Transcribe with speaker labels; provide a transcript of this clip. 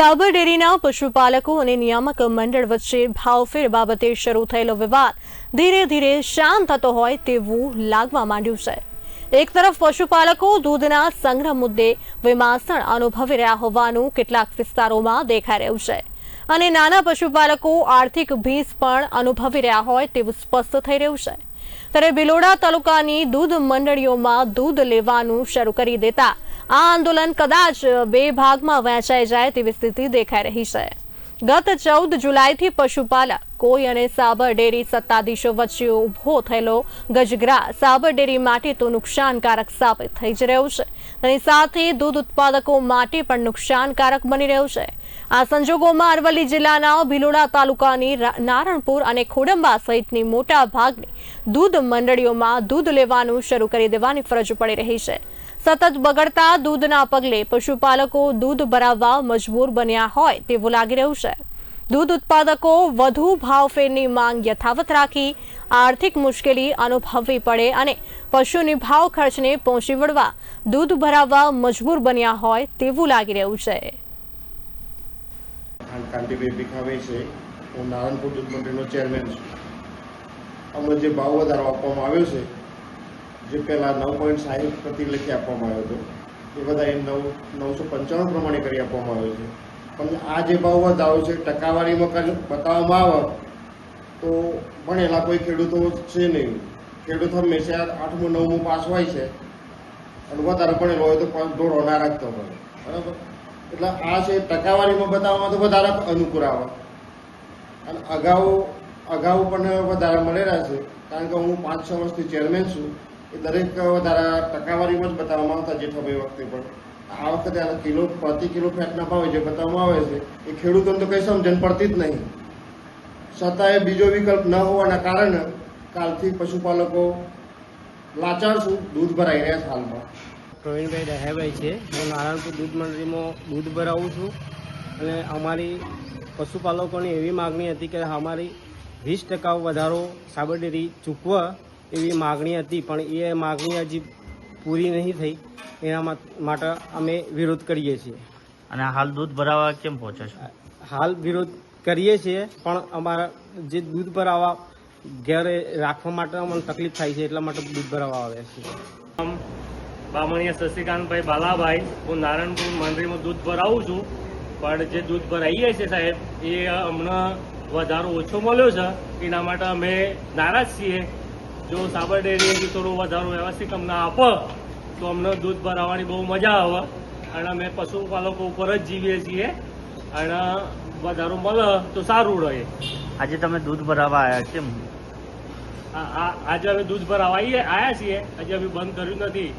Speaker 1: સાબર ડેરીના પશુપાલકો અને નિયામક મંડળ વચ્ચે ભાવફેર બાબતે શરૂ થયેલો વિવાદ ધીરે ધીરે શાંત થતો હોય તેવું લાગવા માંડ્યું છે. એક તરફ પશુપાલકો દૂધના સંગ્રહ મુદ્દે વિમાસણ અનુભવી રહ્યા હોવાનું કેટલાક વિસ્તારોમાં દેખાઈ રહ્યું છે અને નાના પશુપાલકો આર્થિક ભીસ પણ અનુભવી રહ્યા હોય તેવું સ્પષ્ટ થઈ રહ્યું છે. ત્યારે બિલોડા તાલુકાની દૂધ મંડળીઓમાં દૂધ લેવાનું શરૂ કરી દેતા આ આંદોલન કદાચ બે ભાગમાં વહેંચાઈ જાય તેવી સ્થિતિ દેખાઈ રહી છે. ગત ચૌદ જુલાઈથી પશુપાલક કોઈ અને સાબર ડેરી સત્તાધીશો વચ્ચે ઊભો થયેલો ગજગ્રા સાબર ડેરી માટે તો નુકસાનકારક સાબિત થઈ જ રહ્યું છે તેની સાથે દૂધ ઉત્પાદકો માટે પણ નુકસાનકારક બની રહ્યું છે. આ સંજોગોમાં અરવલ્લી જિલ્લાના ભિલોડા તાલુકાની નારણપુર અને ખોડંબા સહિતની મોટા ભાગની દૂધ મંડળીઓમાં દૂધ લેવાનું શરૂ કરી દેવાની ફરજ પડી રહી છે. સતત બગડતા દૂધના પગલે પશુપાલકો દૂધ ભરાવવા મજબૂર બન્યા હોય તેવું લાગી રહ્યું છે. દૂધ ઉત્પાદકો વધુ ભાવફેરની માંગ યથાવત રાખી આર્થિક મુશ્કેલી અનુભવવી પડે અને પશુની ભાવ ખર્ચને પહોંચી વળવા દૂધ ભરાવવા મજબૂર બન્યા હોય તેવું લાગી રહ્યું છે.
Speaker 2: અમને જે ભાવ વધારો આપવામાં આવ્યો છે જે પહેલાં નવ પોઈન્ટ સાહીઠ પ્રતિ લખી આપવામાં આવ્યો હતો, એ બધા એ નવ, નવસો પંચાણું પ્રમાણે કરી આપવામાં આવ્યો છે. પણ આ જે ભાવ વધારો છે, ટકાવારીમાં બતાવવામાં આવે, તો પણ એના કોઈ ખેડૂતો છે નહીં. ખેડૂત હંમેશા આઠમું, નવમું પાસ હોય છે, અને વધારે ભણેલો હોય તો ઢોરો ના રાખતો હોય. બરાબર? એટલે આ છે ટકાવારીમાં બતાવવામાં તો વધારે અનુકૂળ આવે. અને અગાઉ અગાઉ પણ વધારે મળેલા છે, કારણ કે હું પાંચ, છ વર્ષથી ચેરમેન છું. એ દરેક વધારા ટકાવારીમાં જ બતાવવામાં આવતા જેઠાભાઈ વખતે પણ. આ વખતે આ કિલો, પ્રતિ કિલો ફેટના ભાવે જે બતાવવામાં આવે છે, એ ખેડૂતોને તો કંઈ સમજણ પડતી જ નહીં. છતાંય બીજો વિકલ્પ ન હોવાના કારણે કાલથી પશુપાલકો લાચાર છું દૂધ ભરાઈ રહ્યા છે હાલમાં.
Speaker 3: પ્રવીણભાઈ દહાભાઈ છે. હું નારાયણપુર દૂધ મંડળીમાં દૂધ ભરાવું છું. અને અમારી પશુપાલકોની એવી માગણી હતી કે અમારી વીસ ટકા વધારો સાબરડેરી ચૂકવા એવી માગણી હતી પણ એ માગણી હજી પૂરી નહીં થઈ. એના માટે અમે વિરોધ કરીએ છીએ.
Speaker 4: અને હાલ દૂધ ભરાવા કેમ પહોંચે છે?
Speaker 3: હાલ વિરોધ કરીએ છીએ પણ અમારા જે દૂધ ભરાવા ઘરે રાખવા માટે અમને તકલીફ થાય છે એટલા માટે દૂધ ભરાવા આવ્યા છીએ.
Speaker 5: બામણીયા શશિકાંતભાઈ બાલાભાઈ હું નારાયણપુર મંડળીમાં દૂધ ભરાવું છું પણ જે દૂધ ભરાઈએ છે સાહેબ એ હમણાં વધારો ઓછો મળ્યો છે. એના માટે અમે નારાજ છીએ. જો સાબર ડેરીથી થોડું વધારો વ્યવસ્થિત અમને આપો તો અમને દૂધ ભરાવવાની બહુ મજા આવે. અને અમે પશુપાલકો ઉપર જ જીવીએ છીએ. અને વધારો મળે તો સારું રહે.
Speaker 4: આજે તમે દૂધ ભરાવા આવ્યા
Speaker 5: છે આજે અમે દૂધ ભરાવા આવીએ- આવ્યા છીએ. હજી અમે બંધ કર્યું નથી.